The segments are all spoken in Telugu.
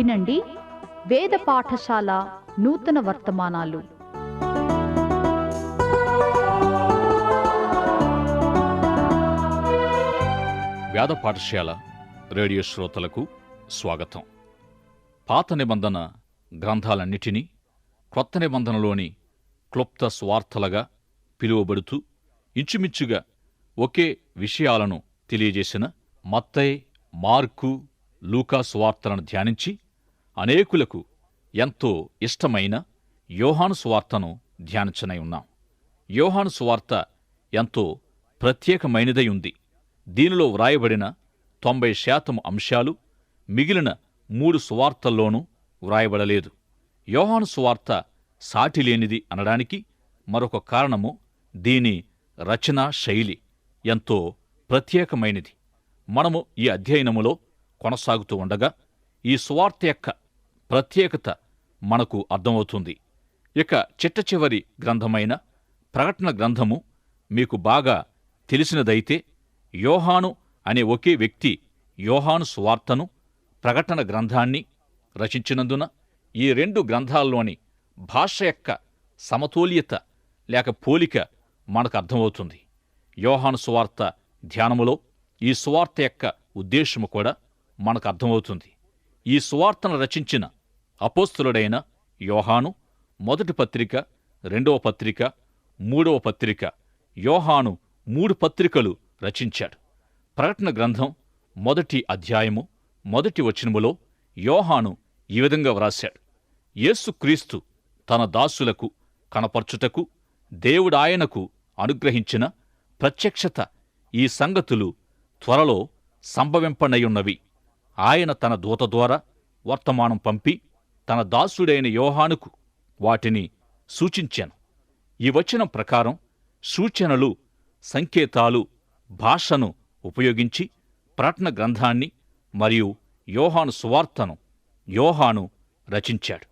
వినండి. వేద పాఠశాల నూతన వర్తమానాలు. వేద పాఠశాల రేడియో శ్రోతలకు స్వాగతం. పాత నిబంధన గ్రంథాలన్నిటినీ కొత్త నిబంధనలోని క్లుప్త స్వార్థలుగా పిలువబడుతూ ఇంచుమించుగా ఒకే విషయాలను తెలియజేసిన మత్తయ్ మార్కు లూకా స్వార్తలను ధ్యానించి అనేకులకు ఎంతో ఇష్టమైన యోహాను సువార్తను ధ్యానించనై ఉన్నాం. యోహాను స్వార్త ఎంతో ప్రత్యేకమైనదై ఉంది. దీనిలో వ్రాయబడిన తొంభై శాతం అంశాలు మిగిలిన మూడు సువార్తల్లోనూ వ్రాయబడలేదు. యోహాను సువార్త సాటిలేనిది అనడానికి మరొక కారణము దీని రచనా శైలి ఎంతో ప్రత్యేకమైనది. మనము ఈ అధ్యయనములో కొనసాగుతూ ఉండగా ఈ సువార్త యొక్క ప్రత్యేకత మనకు అర్థమవుతుంది. ఇక చిట్ట చివరి గ్రంథమైన ప్రకటన గ్రంథము మీకు బాగా తెలిసినదైతే యోహాను అనే ఒకే వ్యక్తి యోహాను సువార్తను ప్రకటన గ్రంథాన్ని రచించినందున ఈ రెండు గ్రంథాల్లోని భాష యొక్క సమతుల్యత లేక పోలిక మనకు అర్థమవుతుంది. యోహాను సువార్త ధ్యానములో ఈ సువార్త యొక్క ఉద్దేశము కూడా మనకు అర్థమవుతుంది. ఈ సువార్తను రచించిన అపోస్తులుడైన యోహాను మొదటి పత్రిక రెండవ పత్రిక మూడవ పత్రిక యోహాను మూడు పత్రికలు రచించాడు. ప్రకటన గ్రంథం మొదటి అధ్యాయము మొదటి వచనములో యోహాను ఈ విధంగా వ్రాశాడు. యేసుక్రీస్తు తన దాసులకు కనపర్చుటకు దేవుడాయనకు అనుగ్రహించిన ప్రత్యక్షత ఈ సంగతులు త్వరలో సంభవింపనయున్నవి. ఆయన తన దూత ద్వారా వర్తమానం పంపి తన దాసుడైన యోహానుకు వాటిని సూచించాను. ఈ వచనం ప్రకారం సూచనలు సంకేతాలు భాషను ఉపయోగించి ప్రకటన గ్రంథాన్ని మరియు యోహాను సువార్తను యోహాను రచించాడు.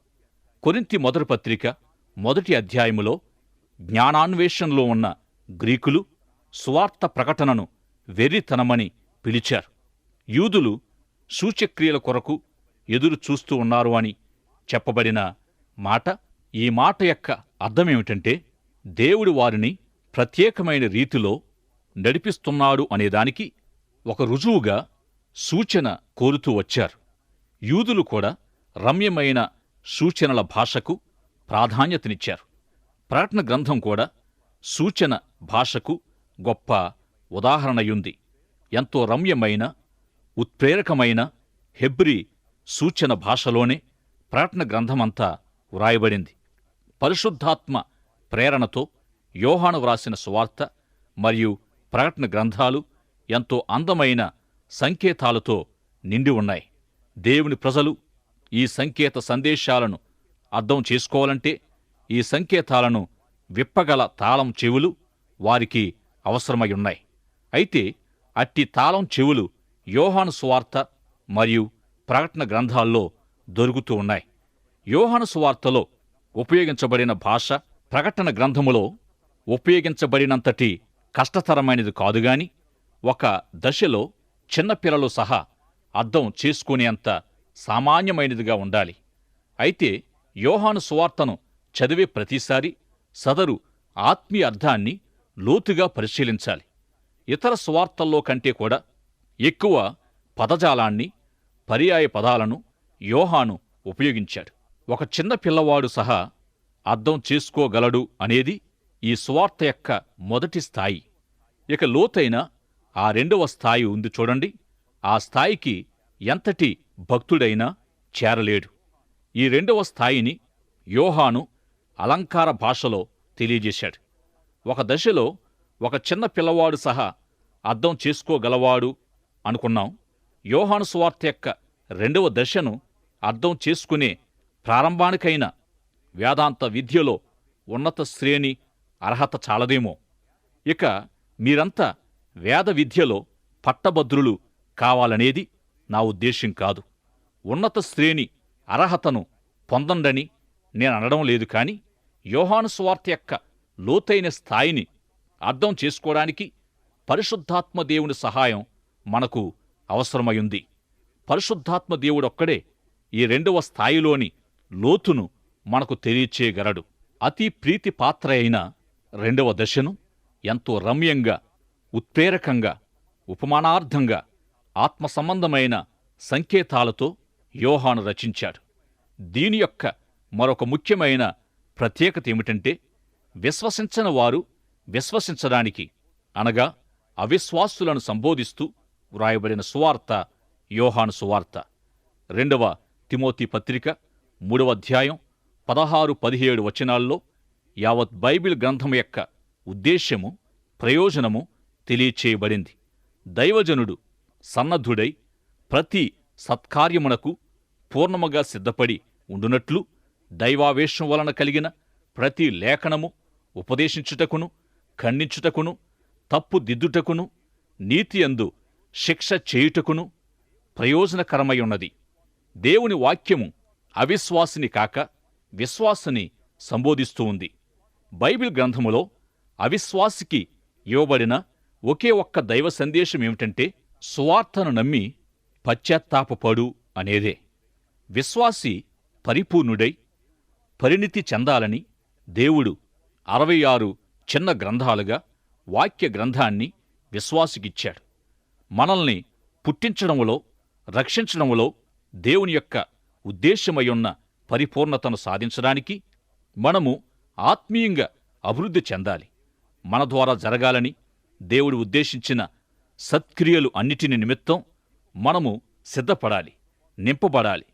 కొరింతి మొదటి పత్రిక మొదటి అధ్యాయములో జ్ఞానాన్వేషణలో ఉన్న గ్రీకులు సువార్త ప్రకటనను వెర్రితనమని పిలిచారు. యూదులు సూచ్యక్రియల కొరకు ఎదురు చూస్తూ ఉన్నారు అని చెప్పబడిన మాట ఈ మాట యొక్క అర్థమేమిటంటే దేవుడు వారిని ప్రత్యేకమైన రీతిలో నడిపిస్తున్నాడు అనేదానికి ఒక రుజువుగా సూచన కోరుతూ వచ్చారు. యూదులు కూడా రమ్యమైన సూచనల భాషకు ప్రాధాన్యతనిచ్చారు. ప్రకటన గ్రంథం కూడా సూచన భాషకు గొప్ప ఉదాహరణయుంది. ఎంతో రమ్యమైన ఉత్ప్రేరకమైన హెబ్రి సూచన భాషలోనే ప్రకటన గ్రంథమంతా వ్రాయబడింది. పరిశుద్ధాత్మ ప్రేరణతో యోహాను వ్రాసిన సువార్త మరియు ప్రకటన గ్రంథాలు ఎంతో అందమైన సంకేతాలతో నిండి ఉన్నాయి. దేవుని ప్రజలు ఈ సంకేత సందేశాలను అర్థం చేసుకోవాలంటే ఈ సంకేతాలను విప్పగల తాళం చెవులు వారికి అవసరమై ఉన్నాయి. అయితే అట్టి తాళం చెవులు యోహాను సువార్త మరియు ప్రకటన గ్రంథాల్లో దొరుకుతూ ఉన్నాయి. యోహాను సువార్తలో ఉపయోగించబడిన భాష ప్రకటన గ్రంథములో ఉపయోగించబడినంతటి కష్టతరమైనది కాదుగాని ఒక దశలో చిన్నపిల్లలు సహా అర్థం చేసుకునేంత సామాన్యమైనదిగా ఉండాలి. అయితే యోహాను సువార్తను చదివే ప్రతిసారి సదరు ఆత్మీయ అర్థాన్ని లోతుగా పరిశీలించాలి. ఇతర సువార్తల్లో కంటే కూడా ఎక్కువ పదజాలాన్ని పర్యాయ పదాలను యోహాను ఉపయోగించాడు. ఒక చిన్న పిల్లవాడు సహా అర్థం చేసుకోగలడు అనేది ఈ సువార్త యొక్క మొదటి స్థాయి. ఇక లోతైన ఆ రెండవ స్థాయి ఉంది చూడండి. ఆ స్థాయికి ఎంతటి భక్తుడైనా చేరలేడు. ఈ రెండవ స్థాయిని యోహాను అలంకార భాషలో తెలియజేశాడు. ఒక దశలో ఒక చిన్న పిల్లవాడు సహా అర్థం చేసుకోగలవాడు అనుకున్నాం. యోహాను సువార్త యొక్క రెండవ దశను అర్థం చేసుకునే ప్రారంభానికైన వేదాంత విద్యలో ఉన్నత శ్రేణి అర్హత చాలదేమో. ఇక మీరంతా వేద విద్యలో పట్టభద్రులు కావాలనేది నా ఉద్దేశ్యం కాదు. ఉన్నత శ్రేణి అర్హతను పొందండని నేను అనడం లేదు కాని యోహాను స్వార్త యొక్క లోతైన స్థాయిని అర్థం చేసుకోవడానికి పరిశుద్ధాత్మ దేవుని సహాయం మనకు అవసరమయుంది. పరిశుద్ధాత్మ దేవుడొక్కడే ఈ రెండవ స్థాయిలోని లోతును మనకు తెలియచేయగలడు. అతి ప్రీతి పాత్ర అయిన రెండవ దశను ఎంతో రమ్యంగా ఉత్ప్రేరకంగా ఉపమానార్థంగా ఆత్మ సంబంధమైన సంకేతాలతో యోహాను రచించాడు. దీని యొక్క మరొక ముఖ్యమైన ప్రత్యేకత ఏమిటంటే విశ్వసించని వారు విశ్వసించడానికి అనగా అవిశ్వాసులను సంబోధిస్తూ వ్రాయబడిన సువార్త యోహాను సువార్త. రెండవ తిమోతి పత్రిక మూడవ అధ్యాయం పదహారు పదిహేడు వచనాల్లో యావత్ బైబిల్ గ్రంథం యొక్క ఉద్దేశ్యము ప్రయోజనము తెలియచేయబడింది. దైవజనుడు సన్నద్ధుడై ప్రతి సత్కార్యమునకు పూర్ణముగా సిద్ధపడి ఉండునట్లు దైవావేశం వలన కలిగిన ప్రతి లేఖనము ఉపదేశించుటకును ఖండించుటకును తప్పు దిద్దుటకును నీతియందు శిక్ష చేయుటకును ప్రయోజనకరమయున్నది. దేవుని వాక్యము అవిశ్వాసిని కాక విశ్వాసిని సంబోధిస్తూ ఉంది బైబిల్ గ్రంథములో అవిశ్వాసికి ఇవ్వబడిన ఒకే ఒక్క దైవ సందేశం ఏమిటంటే సువార్తను నమ్మి పశ్చాత్తాపపడు అనేదే. విశ్వాసి పరిపూర్ణుడై పరిణితి చెందాలని దేవుడు అరవై ఆరు చిన్న గ్రంథాలుగా వాక్య గ్రంథాన్ని విశ్వాసికిచ్చాడు. మనల్ని పుట్టించడంలో రక్షించడంలో దేవుని యొక్క ఉద్దేశమయ్యున్న పరిపూర్ణతను సాధించడానికి మనము ఆత్మీయంగా అభివృద్ధి చెందాలి. మన ద్వారా జరగాలని దేవుడు ఉద్దేశించిన సత్క్రియలు అన్నిటిని నిమిత్తం మనము సిద్ధపడాలి నింపబడాలి.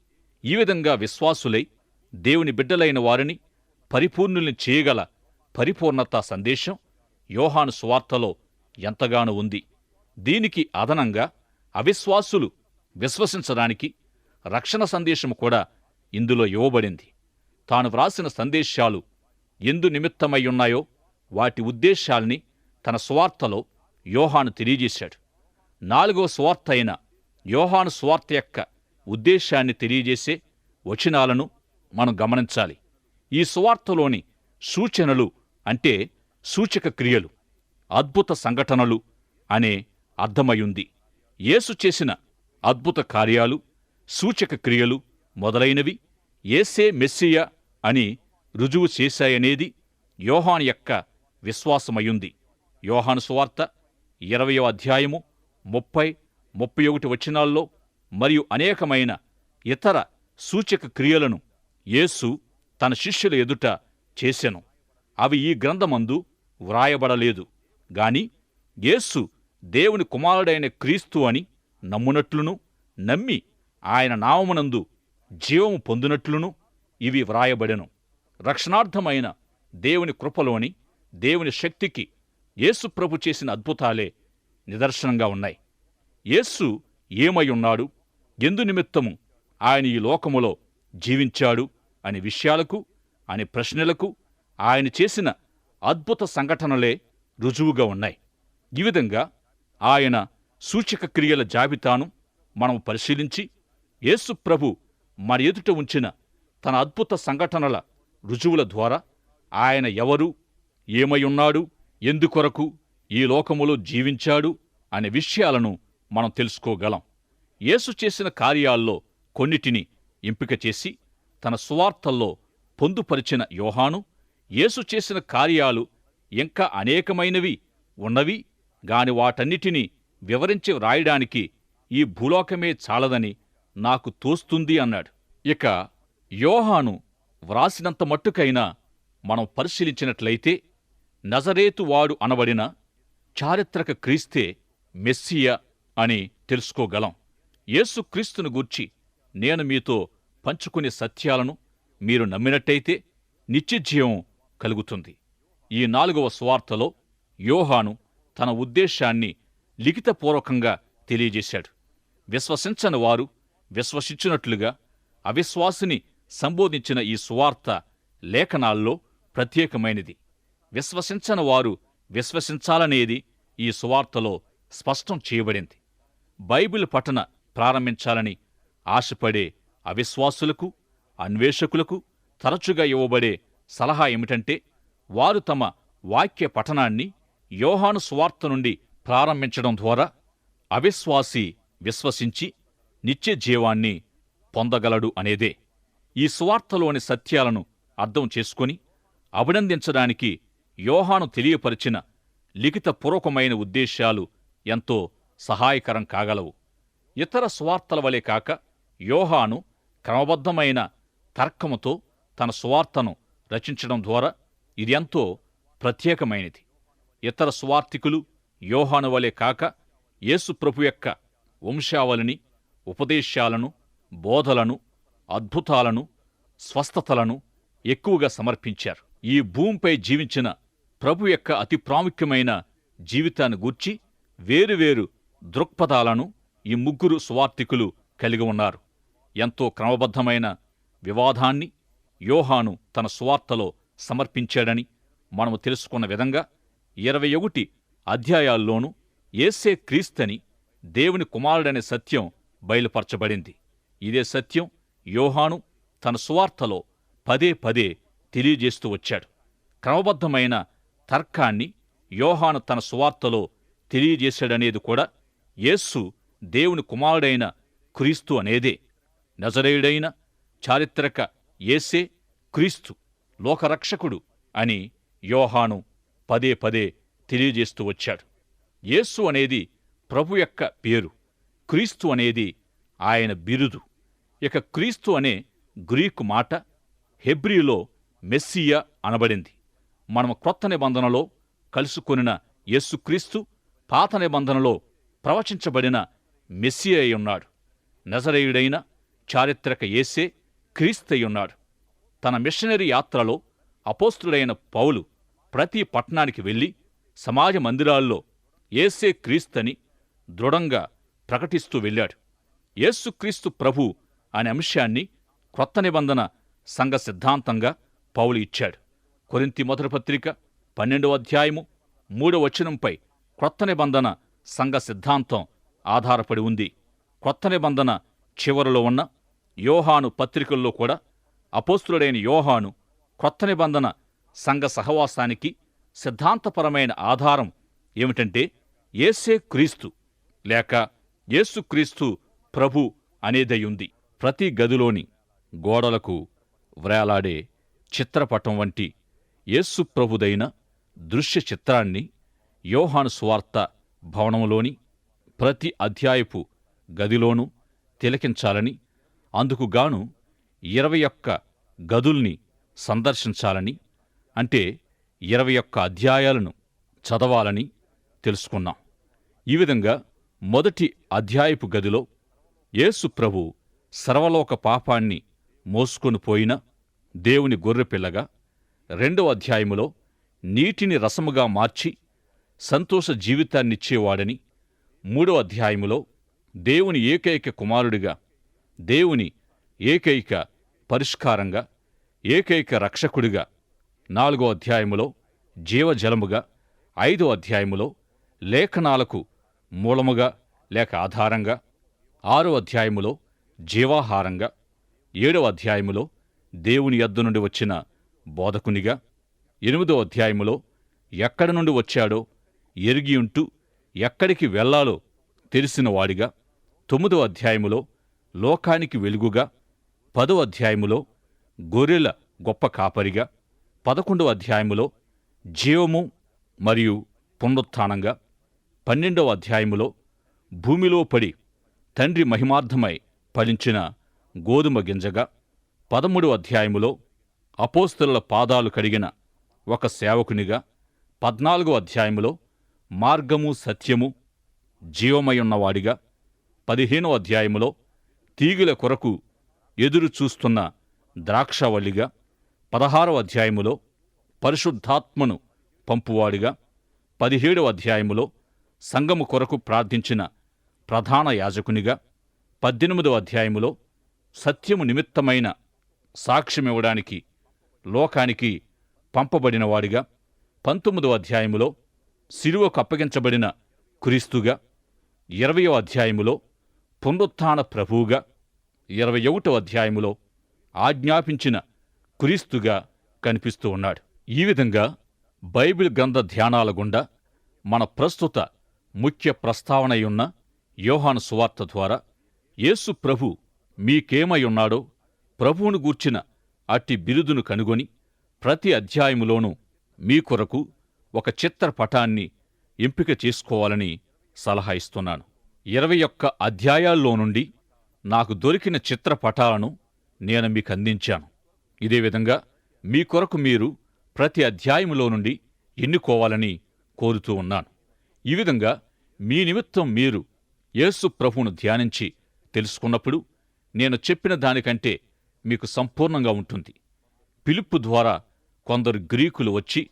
ఈ విధంగా విశ్వాసులై దేవుని బిడ్డలైన వారిని పరిపూర్ణుల్ని చేయగల పరిపూర్ణత సందేశం యోహాను సువార్తలో ఎంతగానో ఉంది. దీనికి అదనంగా అవిశ్వాసులు విశ్వసించడానికి రక్షణ సందేశము కూడా ఇందులో ఇవ్వబడింది. తాను వ్రాసిన సందేశాలు ఎందు నిమిత్తమై ఉన్నాయో వాటి ఉద్దేశాల్ని తన స్వార్థలో యోహాను తెలియజేశాడు. నాలుగో స్వార్థ అయిన యోహాను స్వార్థ యొక్క ఉద్దేశాన్ని తెలియజేసే వచనాలను మనం గమనించాలి. ఈ స్వార్థలోని సూచనలు అంటే సూచక క్రియలు అద్భుత సంఘటనలు అనే అర్థమయుంది. యేసు చేసిన అద్భుత కార్యాలు సూచక క్రియలు మొదలైనవి ఏసే మెస్సియ అని రుజువు చేశాయనేది యోహాన్ యొక్క విశ్వాసమయుంది. యోహాను సువార్త ఇరవయో అధ్యాయము ముప్పై ముప్పై ఒకటి వచనాల్లో మరియు అనేకమైన ఇతర సూచక క్రియలను యేసు తన శిష్యుల ఎదుట చేసెను. అవి ఈ గ్రంథమందు వ్రాయబడలేదు. గాని యేసు దేవుని కుమారుడైన క్రీస్తు అని నమ్మునట్లును నమ్మి ఆయన నామమునందు జీవము పొందినట్లును ఇవి వ్రాయబడెను. రక్షణార్థమైన దేవుని కృపలోని దేవుని శక్తికి యేసు ప్రభు చేసిన అద్భుతాలే నిదర్శనంగా ఉన్నాయి. యేసు ఏమై ఉన్నాడు? ఎందు నిమిత్తము ఆయన ఈ లోకములో జీవించాడు అనే విషయాలకు అనే ప్రశ్నలకు ఆయన చేసిన అద్భుత సంఘటనలే రుజువుగా ఉన్నాయి. ఈ విధంగా ఆయన సూచక క్రియల జాబితాను మనం పరిశీలించి యేసు ప్రభు మన ఎదుట ఉంచిన తన అద్భుత సంఘటనల రుజువుల ద్వారా ఆయన ఎవరు ఏమయున్నాడు ఎందుకొరకు ఈ లోకములో జీవించాడు అనే విషయాలను మనం తెలుసుకోగలం. యేసు చేసిన కార్యాల్లో కొన్నిటిని ఎంపిక చేసి తన సువార్తల్లో పొందుపరిచిన యోహాను యేసు చేసిన కార్యాలు ఇంకా అనేకమైనవి ఉన్నవి గాని వాటన్నిటినీ వివరించి వ్రాయడానికి ఈ భూలోకమే చాలదని నాకు తోస్తుంది అన్నాడు. ఇక యోహాను వ్రాసినంత మట్టుకైనా మనం పరిశీలించినట్లయితే నజరేతు వాడు అనబడిన చారిత్రక క్రీస్తే మెస్సియ అని తెలుసుకోగలం. యేసుక్రీస్తును గూర్చి నేను మీతో పంచుకునే సత్యాలను మీరు నమ్మినట్టయితే నిత్యజీవం కలుగుతుంది. ఈ నాలుగవ స్వార్థలో యోహాను తన ఉద్దేశాన్ని లిఖితపూర్వకంగా తెలియజేశాడు. విశ్వసించని వారు విశ్వసించినట్లుగా అవిశ్వాసిని సంబోధించిన ఈ సువార్త లేఖనాల్లో ప్రత్యేకమైనది. విశ్వసించని వారు విశ్వసించాలనేది ఈ సువార్తలో స్పష్టం చేయబడింది. బైబిల్ పఠన ప్రారంభించాలని ఆశపడే అవిశ్వాసులకు అన్వేషకులకు తరచుగా ఇవ్వబడే సలహా ఏమిటంటే వారు తమ వాక్య పఠనాన్ని యోహాను స్వార్త నుండి ప్రారంభించడం ద్వారా అవిశ్వాసి విశ్వసించి నిత్య జీవాన్ని పొందగలడు అనేదే. ఈ స్వార్థలోని సత్యాలను అర్థం చేసుకుని అభినందించడానికి యోహాను తెలియపరిచిన లిఖితపూర్వకమైన ఉద్దేశాలు ఎంతో సహాయకరం కాగలవు. ఇతర స్వార్థల వలె కాక యోహాను క్రమబద్ధమైన తర్కముతో తన స్వార్థను రచించడం ద్వారా ఇది ఎంతో ప్రత్యేకమైనది. ఇతర సువార్థికులు యోహాను వలె కాక యేసుప్రభు యొక్క వంశావళిని ఉపదేశాలను బోధలను అద్భుతాలను స్వస్థతలను ఎక్కువగా సమర్పించారు. ఈ భూమిపై జీవించిన ప్రభు యొక్క అతి ప్రాముఖ్యమైన జీవితాన్ని గూర్చి వేరువేరు దృక్పథాలను ఈ ముగ్గురు సువార్థికులు కలిగి ఉన్నారు. ఎంతో క్రమబద్ధమైన వివాదాన్ని యోహాను తన సువార్తలో సమర్పించాడని మనము తెలుసుకున్న విధంగా ఇరవై ఒకటి అధ్యాయాల్లోనూ ఏసే క్రీస్తని దేవుని కుమారుడనే సత్యం బయలుపరచబడింది. ఇదే సత్యం యోహాను తన సువార్తలో పదే పదే తెలియజేస్తూ వచ్చాడు. క్రమబద్ధమైన తర్కాన్ని యోహాను తన సువార్తలో తెలియజేశాడనేది కూడా యేస్సు దేవుని కుమారుడైన క్రీస్తు అనేదే. నజరేయుడైన చారిత్రక ఏసే క్రీస్తు లోకరక్షకుడు అని యోహాను పదే పదే తెలియజేస్తూ వచ్చాడు. యేసు అనేది ప్రభు యొక్క పేరు. క్రీస్తు అనేది ఆయన బిరుదు. ఇక క్రీస్తు అనే గ్రీకు మాట హెబ్రిలో మెస్సియా అనబడింది. మనము క్రొత్త నిబంధనలో కలుసుకొనిన యేసుక్రీస్తు పాత నిబంధనలో ప్రవచించబడిన మెస్సియ ఉన్నాడు. నజరేయుడైన చారిత్రక ఏసే క్రీస్తయ్యున్నాడు తన మిషనరీ యాత్రలో అపోస్తుడైన పౌలు ప్రతి పట్టణానికి వెళ్ళి సమాజ మందిరాల్లో ఏసే క్రీస్తని దృఢంగా ప్రకటిస్తూ వెళ్ళాడు. యేసుక్రీస్తు ప్రభు అనే అంశాన్ని క్రొత్త నిబంధన సంఘ సిద్ధాంతంగా పౌలు ఇచ్చాడు. కొరింతి మొదటి పత్రిక పన్నెండవ అధ్యాయము మూడవ వచనంపై క్రొత్త నిబంధన సంఘ సిద్ధాంతం ఆధారపడి ఉంది. క్రొత్త నిబంధన చివరలో ఉన్న యోహాను పత్రికల్లో కూడా అపోస్తుడైన యోహాను క్రొత్త నిబంధన సంఘ సహవాసానికి సిద్ధాంతపరమైన ఆధారం ఏమిటంటే ఏసే క్రీస్తు లేక యేసుక్రీస్తు ప్రభు అనేదయుంది. ప్రతి గదిలోని గోడలకు వ్రేలాడే చిత్రపటం వంటి యేసు ప్రభుదైన దృశ్య చిత్రాన్ని యోహాను స్వార్త భవనంలోని ప్రతి అధ్యాయపు గదిలోనూ తిలకించాలని అందుకుగాను ఇరవై ఒక్క గదుల్ని సందర్శించాలని అంటే ఇరవై ఒక్క అధ్యాయాలను చదవాలని తెలుసుకున్నాం. ఈ విధంగా మొదటి అధ్యాయపు గదిలో యేసు ప్రభు సర్వలోక పాపాన్ని మోసుకొని పోయిన దేవుని గొర్రెపిల్లగా రెండవ అధ్యాయములో నీటిని రసముగా మార్చి సంతోష జీవితాన్నిచ్చేవాడని మూడవ అధ్యాయములో దేవుని ఏకైక కుమారుడిగా దేవుని ఏకైక పరిష్కారంగా ఏకైక రక్షకుడిగా నాలుగో అధ్యాయములో జీవజలముగా ఐదో అధ్యాయములో లేఖనాలకు మూలముగా లేక ఆధారంగా ఆరో అధ్యాయములో జీవాహారంగా ఏడవ అధ్యాయములో దేవుని యద్దు నుండి వచ్చిన బోధకునిగా ఎనిమిదో అధ్యాయములో ఎక్కడి నుండి వచ్చాడో ఎరిగి ఉంటూ ఎక్కడికి వెళ్ళాలో తెలిసినవాడిగా తొమ్మిదో అధ్యాయములో లోకానికి వెలుగుగా పదో అధ్యాయములో గొర్రెల గొప్ప కాపరిగా పదకొండవ అధ్యాయములో జీవము మరియు పునరుత్థానంగా పన్నెండవ అధ్యాయములో భూమిలో పడి తండ్రి మహిమార్థమై ఫలించిన గోధుమ గింజగా పదమూడవ అధ్యాయములో అపోస్తుల పాదాలు కడిగిన ఒక సేవకునిగా పద్నాలుగో అధ్యాయములో మార్గము సత్యము జీవమయున్నవాడిగా పదిహేనో అధ్యాయములో తీగుల కొరకు ఎదురు చూస్తున్న ద్రాక్షవల్లిగా పదహారవ అధ్యాయములో పరిశుద్ధాత్మను పంపువాడిగా పదిహేడవ అధ్యాయములో సంగము కొరకు ప్రార్థించిన ప్రధాన యాజకునిగా పద్దెనిమిదవ అధ్యాయములో సత్యము నిమిత్తమైన సాక్ష్యమివ్వడానికి లోకానికి పంపబడినవాడిగా పంతొమ్మిదవ అధ్యాయములో సిలువకు అప్పగించబడిన క్రీస్తుగా ఇరవయో అధ్యాయములో పునరుత్థాన ప్రభువుగా ఇరవై ఒకటో అధ్యాయములో ఆజ్ఞాపించిన క్రీస్తుగా కనిపిస్తూ ఉన్నాడు. ఈ విధంగా బైబిల్ గ్రంథ ధ్యానాల గుండా మన ప్రస్తుత ముఖ్య ప్రస్తావనయున్న యోహాను సువార్త ద్వారా యేసు ప్రభు మీకేమై ఉన్నాడో ప్రభువును గూర్చిన అట్టి బిరుదును కనుగొని ప్రతి అధ్యాయములోనూ మీ కొరకు ఒక చిత్రపటాన్ని ఎంపిక చేసుకోవాలని సలహా ఇస్తున్నాను. ఇరవై ఒక్క అధ్యాయాల్లో నుండి నాకు దొరికిన చిత్రపటాలను నేను మీకు అందించాను. ఇదే విధంగా మీ కొరకు మీరు ప్రతి అధ్యాయములో నుండి ఎన్నుకోవాలని కోరుతూ ఉన్నాను. ఈ విధంగా మీ నిమిత్తం మీరు యేసు ప్రభువును ధ్యానించి తెలుసుకున్నప్పుడు నేను చెప్పిన దానికంటే మీకు సంపూర్ణంగా ఉంటుంది. పిలుపు ద్వారా కొందరు గ్రీకులు వచ్చి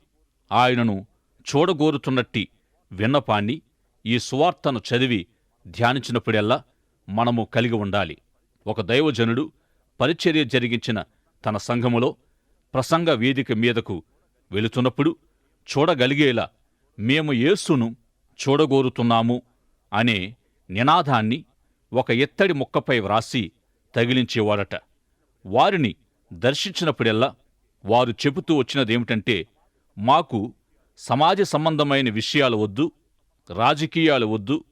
ఆయనను చూడగోరుతున్నట్టి విన్నపాన్ని ఈ సువార్తను చదివి ధ్యానించినప్పుడెల్లా మనము కలిగి ఉండాలి. ఒక దైవజనుడు పరిచర్య జరిగించిన తన సంఘములో ప్రసంగ వేదిక మీదకు వెళుతున్నప్పుడు చూడగలిగేలా మేము యేసును చూడగోరుతున్నాము అనే నినాదాన్ని ఒక ఎత్తడి ముక్కపై వ్రాసి తగిలించేవాడట. వారిని దర్శించినప్పుడెల్లా వారు చెబుతూ వచ్చినదేమిటంటే మాకు సమాజ సంబంధమైన విషయాలు వద్దు రాజకీయాలు వద్దు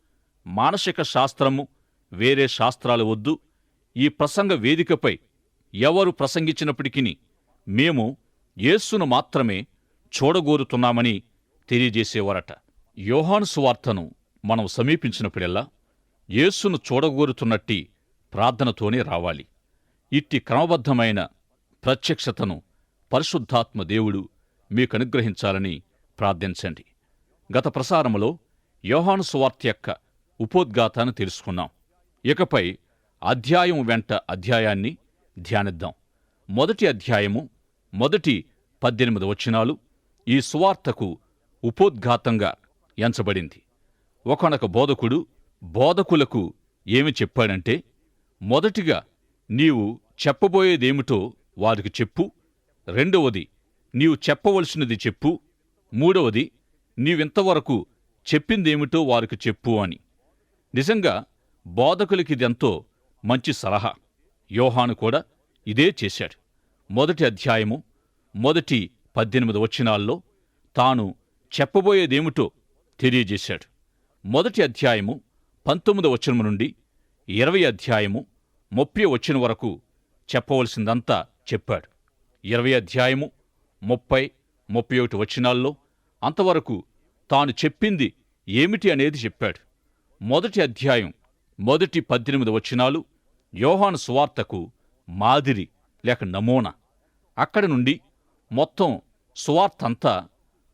మానసిక శాస్త్రము వేరే శాస్త్రాలు వద్దు ఈ ప్రసంగ వేదికపై ఎవరు ప్రసంగించినప్పటికీ మేము యేస్సును మాత్రమే చూడగోరుతున్నామని తెలియజేసేవారట. యోహాను సువార్తను మనం సమీపించినప్పుడెల్లా యేస్సును చూడగోరుతున్నట్టి ప్రార్థనతోనే రావాలి. ఇట్టి క్రమబద్ధమైన ప్రత్యక్షతను పరిశుద్ధాత్మ దేవుడు మీకు అనుగ్రహించాలని ప్రార్థించండి. గత ప్రసారములో యోహాను సువార్త యొక్క ఉపోద్ఘాతాన్ని తెలుసుకున్నాం. ఇకపై అధ్యాయం వెంట అధ్యాయాన్ని ధ్యానిద్దాం. మొదటి అధ్యాయము మొదటి పద్దెనిమిది వచనాలు ఈ సువార్తకు ఉపోద్ఘాతంగా ఎంచబడింది. ఒకనొక బోధకుడు బోధకులకు ఏమి చెప్పాడంటే మొదటిగా నీవు చెప్పబోయేదేమిటో వారికి చెప్పు. రెండవది నీవు చెప్పవలసినది చెప్పు. మూడవది నీవింతవరకు చెప్పిందేమిటో వారికి చెప్పు అని. నిజంగా బోధకులకిదెంతో మంచి సలహా. యోహాను కూడా ఇదే చేశాడు. మొదటి అధ్యాయము మొదటి పద్దెనిమిది వచనాల్లో తాను చెప్పబోయేదేమిటో తెలియజేశాడు. మొదటి అధ్యాయము పంతొమ్మిది వచనము నుండి ఇరవై అధ్యాయము ముప్పై వచ్చిన వరకు చెప్పవలసిందంతా చెప్పాడు. ఇరవై అధ్యాయము ముప్పై ముప్పై ఒకటి వచనాల్లో అంతవరకు తాను చెప్పింది ఏమిటి అనేది చెప్పాడు. మొదటి అధ్యాయం మొదటి పద్దెనిమిది వచనాలు యోహాను సువార్తకు మాదిరి లేక నమూనా. అక్కడి నుండి మొత్తం సువార్తంతా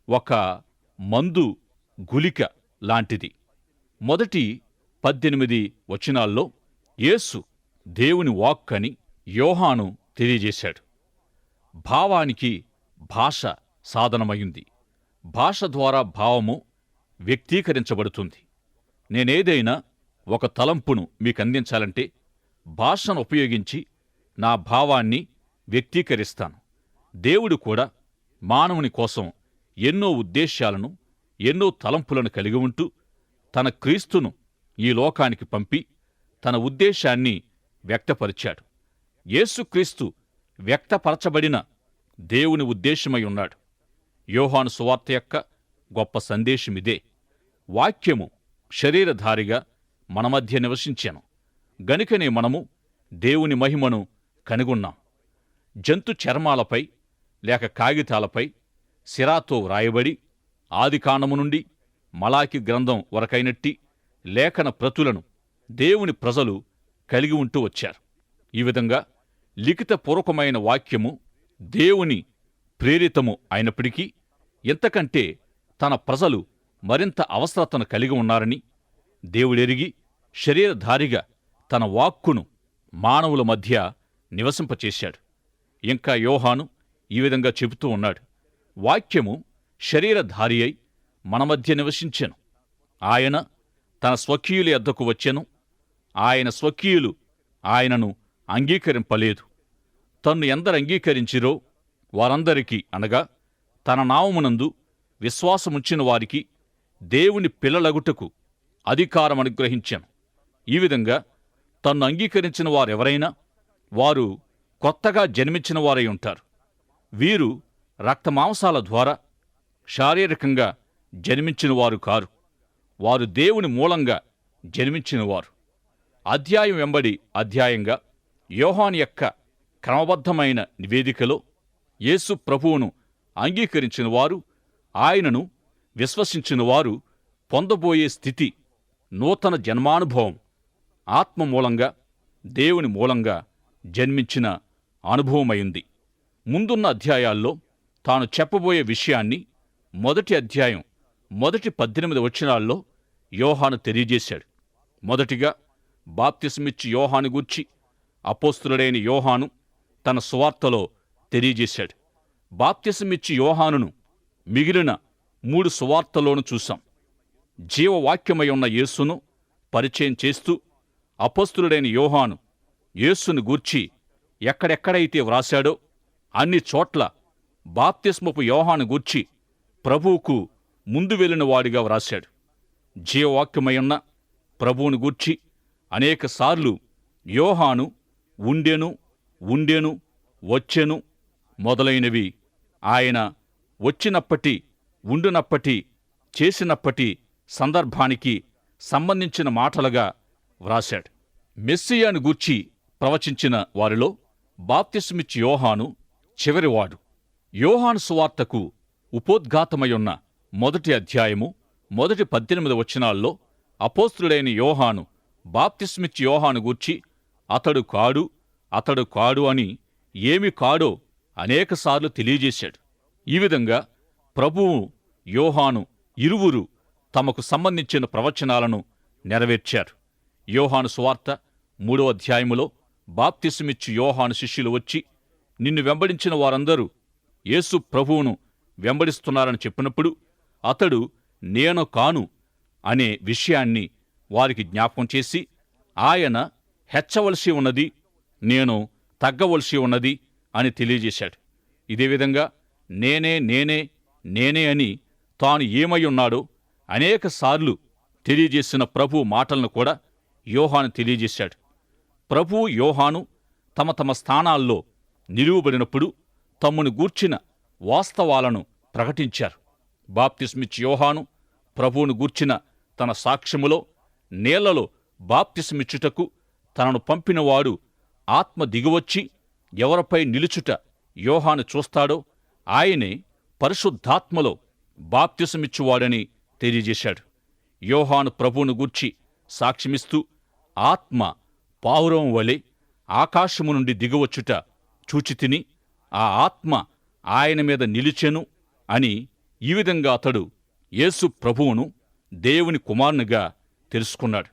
ఒక మందు గులిక లాంటిది. మొదటి పద్దెనిమిది వచనాల్లో యేసు దేవుని వాక్ అని యోహాను తెలియజేశాడు. భావానికి భాష సాధనమైంది. భాష ద్వారా భావము వ్యక్తీకరించబడుతుంది. నేనేదైనా ఒక తలంపును మీకు అందించాలంటే భాషను ఉపయోగించి నా భావాన్ని వ్యక్తీకరిస్తాను. దేవుడు కూడా మానవుని కోసం ఎన్నో ఉద్దేశ్యాలను ఎన్నో తలంపులను కలిగి ఉంటూ తన క్రీస్తును ఈ లోకానికి పంపి తన ఉద్దేశాన్ని వ్యక్తపరిచాడు. యేసుక్రీస్తు వ్యక్తపరచబడిన దేవుని ఉద్దేశమై ఉన్నాడు. యోహాను సువార్త యొక్క గొప్ప సందేశమిదే. వాక్యము శరీరధారిగా మన మధ్య నివసించాను. గనుకనే మనము దేవుని మహిమను కనుగొన్నాం. జంతు చర్మాలపై లేక కాగితాలపై సిరాతో వ్రాయబడి ఆదికాండము నుండి మలాకి గ్రంథం వరకైనట్టి లేఖన ప్రతులను దేవుని ప్రజలు కలిగి ఉంటూ వచ్చారు. ఈ విధంగా లిఖితపూర్వకమైన వాక్యము దేవుని ప్రేరితము అయినప్పటికీ ఇంతకంటే తన ప్రజలు మరింత అవసరతను కలిగి ఉన్నారని దేవుడెరిగి శరీరధారిగా తన వాక్కును మానవుల మధ్య నివసింపచేశాడు. ఇంకా యోహాను ఈ విధంగా చెబుతూ ఉన్నాడు వాక్యము శరీరధారి అయి మన మధ్య నివసించెను. ఆయన తన స్వకీయుల ఎద్దకు వచ్చెను. ఆయన స్వకీయులు ఆయనను అంగీకరింపలేదు. తన్ను ఎందరు అంగీకరించిరో వారందరికీ అనగా తన నామమునందు విశ్వాసముంచిన వారికి దేవుని పిల్లలగుటకు అధికారం అనుగ్రహించాను ఈ విధంగా తన్ను అంగీకరించిన వారెవరైనా వారు కొత్తగా జన్మించిన వారై ఉంటారు. వీరు రక్తమాంసాల ద్వారా శారీరకంగా జన్మించిన వారు కారు. వారు దేవుని మూలంగా జన్మించినవారు అధ్యాయం వెంబడి అధ్యాయంగా యోహాన్ యొక్క క్రమబద్ధమైన నివేదికలో యేసు ప్రభువును అంగీకరించిన వారు ఆయనను విశ్వసించిన వారు పొందబోయే స్థితి నూతన జన్మానుభవం. ఆత్మ మూలంగా దేవుని మూలంగా జన్మించిన అనుభవమైంది. ముందున్న అధ్యాయాల్లో తాను చెప్పబోయే విషయాన్ని మొదటి అధ్యాయం మొదటి పద్దెనిమిది వచనాల్లో యోహాను తెలియజేశాడు. మొదటిగా బాప్తిసమిచ్చి యోహాను గూర్చి అపోస్తులుడైన యోహాను తన సువార్తలో తెలియజేశాడు. బాప్తిసమిచ్చి యోహానును మిగిలిన మూడు సువార్తలోను చూశాం. జీవవాక్యమై ఉన్న యేసును పరిచయం చేస్తూ అపస్తులుడైన యోహాను యేసును గూర్చి ఎక్కడెక్కడైతే వ్రాశాడో అన్ని చోట్ల బాప్తిస్మపు యోహాను గూర్చి ప్రభువుకు ముందు వెళ్ళిన వాడిగా వ్రాశాడు. జీవవాక్యమయున్న ప్రభువును గూర్చి అనేకసార్లు యోహాను ఉండెను ఉండెను వచ్చెను మొదలైనవి ఆయన వచ్చినప్పటి ఉండునప్పటి చేసినప్పటి సందర్భానికి సంబంధించిన మాటలుగా వ్రాశాడు. మెస్సియాను గూర్చి ప్రవచించిన వారిలో బాప్తిస్మిచ్ యోహాను చివరివాడు. యోహాను సువార్తకు ఉపోద్ఘాతమయున్న మొదటి అధ్యాయము మొదటి పద్దెనిమిది వచనాల్లో అపోస్తుడైన యోహాను బాప్తిస్మిచ్ యోహాను గూర్చి అతడు కాడు అతడు కాడు అని ఏమి కాడో అనేకసార్లు తెలియజేశాడు. ఈ విధంగా ప్రభువు యోహాను ఇరువురు తమకు సంబంధించిన ప్రవచనాలను నెరవేర్చారు. యోహాను సువార్త మూడో అధ్యాయములో బాప్తిసమిచ్చు యోహాను శిష్యులు వచ్చి నిన్ను వెంబడించిన వారందరూ యేసు ప్రభువును వెంబడిస్తున్నారని చెప్పినప్పుడు అతడు నేను కాను అనే విషయాన్ని వారికి జ్ఞాపకం చేసి ఆయన హెచ్చవలసి ఉన్నది నేను తగ్గవలసి ఉన్నది అని తెలియజేశాడు. ఇదే విధంగా నేనే నేనే నేనే అని తాను ఏమై ఉన్నాడో అనేకసార్లు తెలియజేసిన ప్రభు మాటలను కూడా యోహాను తెలియజేశాడు. ప్రభువు యోహాను తమ తమ స్థానాల్లో నిలువబడినప్పుడు తమ్మును గూర్చిన వాస్తవాలను ప్రకటించారు. బాప్తిస్మిచ్ యోహాను ప్రభువును గూర్చిన తన సాక్ష్యములో నేలలో బాప్తిస్మిచ్చుటకు తనను పంపినవాడు ఆత్మ దిగువచ్చి ఎవరిపై నిలుచుట యోహాను చూస్తాడో ఆయనే పరిశుద్ధాత్మలో బాప్తిసమిచ్చువాడని తెలియజేశాడు. యోహాను ప్రభువును గూర్చి సాక్ష్యమిస్తూ ఆత్మ పావురం వలె ఆకాశము నుండి దిగువచ్చుట చూచితిని ఆ ఆత్మ ఆయన మీద నిలిచెను అని ఈ విధంగా అతడు యేసు ప్రభువును దేవుని కుమారునిగా తెలుసుకున్నాడు.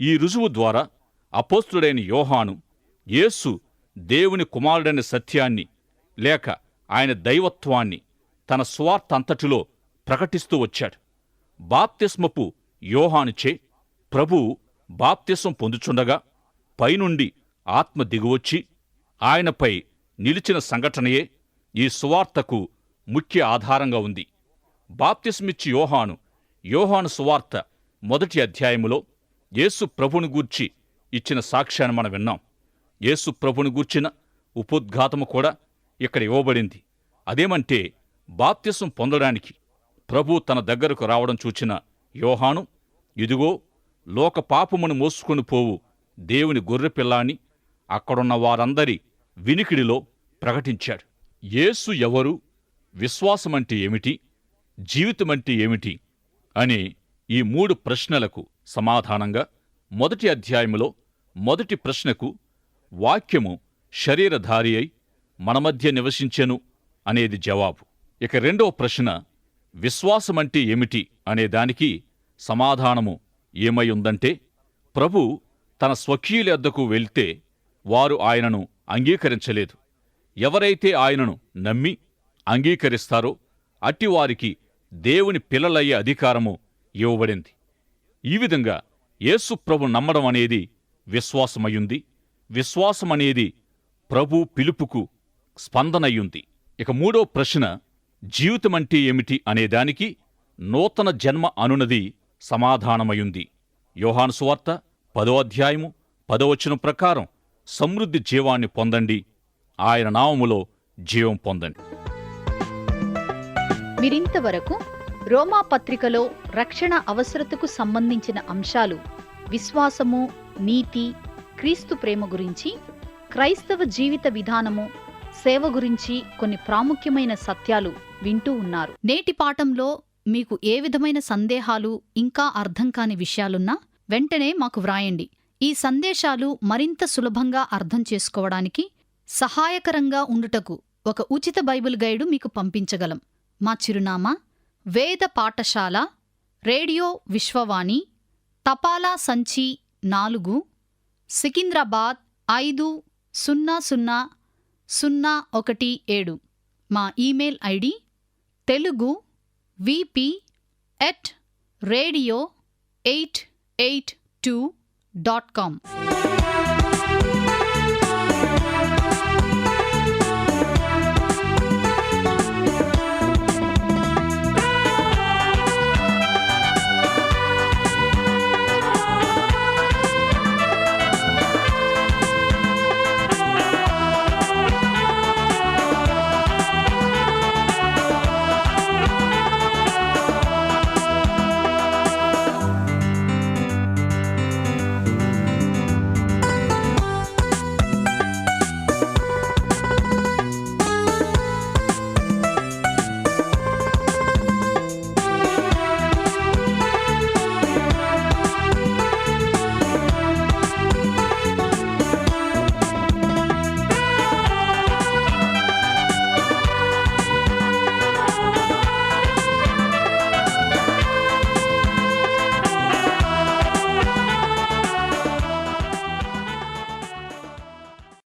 ఈ రుజువు ద్వారా అపోస్తుడైన యోహాను యేసు దేవుని కుమారుడైన సత్యాన్ని లేక ఆయన దైవత్వాన్ని తన స్వార్థ అంతటిలో ప్రకటిస్తూ వచ్చాడు. బాప్తిస్మపు యోహానుచే ప్రభువు బాప్తిసం పొందుచుండగా పైనుండి ఆత్మ దిగువచ్చి ఆయనపై నిలిచిన సంఘటనయే ఈ సువార్తకు ముఖ్య ఆధారంగా ఉంది. బాప్తిస్మిచ్చి యోహాను యోహాను సువార్త మొదటి అధ్యాయములో యేసు ప్రభుని గూర్చి ఇచ్చిన సాక్ష్యాన్ని మనం విన్నాం. యేసు ప్రభుని గూర్చిన ఉపోద్ఘాతము కూడా ఇక్కడ ఇవ్వబడింది. అదేమంటే బాప్తిసం పొందడానికి ప్రభు తన దగ్గరకు రావడం చూచిన యోహాను ఇదిగో లోక పాపమును మోసుకొని పోవు. దేవుని గొర్రెపిల్ల అని అక్కడున్న వారందరి వినికిడిలో ప్రకటించాడు. యేసు ఎవరు? విశ్వాసమంటే ఏమిటి? జీవితమంటే ఏమిటి? అనే ఈ మూడు ప్రశ్నలకు సమాధానంగా మొదటి అధ్యాయములో మొదటి ప్రశ్నకు వాక్యము శరీరధారి అయి మన మధ్య నివసించెను అనేది జవాబు. ఇక రెండవ ప్రశ్న విశ్వాసమంటే ఏమిటి? అనేదానికి సమాధానము ఏమై ఉందంటే ప్రభు తన స్వకీయుల వద్దకు వెళ్తే వారు ఆయనను అంగీకరించలేదు. ఎవరైతే ఆయనను నమ్మి అంగీకరిస్తారో అట్టివారికి దేవుని పిల్లలయ్యే అధికారము ఇవ్వబడింది. ఈ విధంగా యేసు ప్రభు నమ్మడం అనేది విశ్వాసమయ్యుంది. విశ్వాసమనేది ప్రభు పిలుపుకు స్పందనయ్యుంది. ఇక మూడో ప్రశ్న జీవితమంటే ఏమిటి అనేదానికి నూతన జన్మ అనునది సమాధానమయుంది. యోహాను సువార్త పదో అధ్యాయము పదవచనం ప్రకారం సమృద్ధి జీవాన్ని పొందండి. ఆయన నామములో జీవం పొందండి. మీరింతవరకు రోమా పత్రికలో రక్షణ అవసరతకు సంబంధించిన అంశాలు విశ్వాసము నీతి క్రీస్తు ప్రేమ గురించి క్రైస్తవ జీవిత విధానము సేవ గురించి కొన్ని ప్రాముఖ్యమైన సత్యాలు వింటూ ఉన్నారు. నేటి పాఠంలో మీకు ఏ విధమైన సందేహాలు ఇంకా అర్థం కాని విషయాలున్నా వెంటనే మాకు వ్రాయండి. ఈ సందేశాలు మరింత సులభంగా అర్థం చేసుకోవడానికి సహాయకరంగా ఉండుటకు ఒక ఉచిత బైబిల్ గైడు మీకు పంపించగలం. మా చిరునామా వేద పాఠశాల రేడియో విశ్వవాణి తపాలా సంచి నాలుగు సికింద్రాబాద్ ఐదు సున్నా సున్నా సున్నా ఒకటి ఏడు. మా email ID Telugu vp at radio882.com.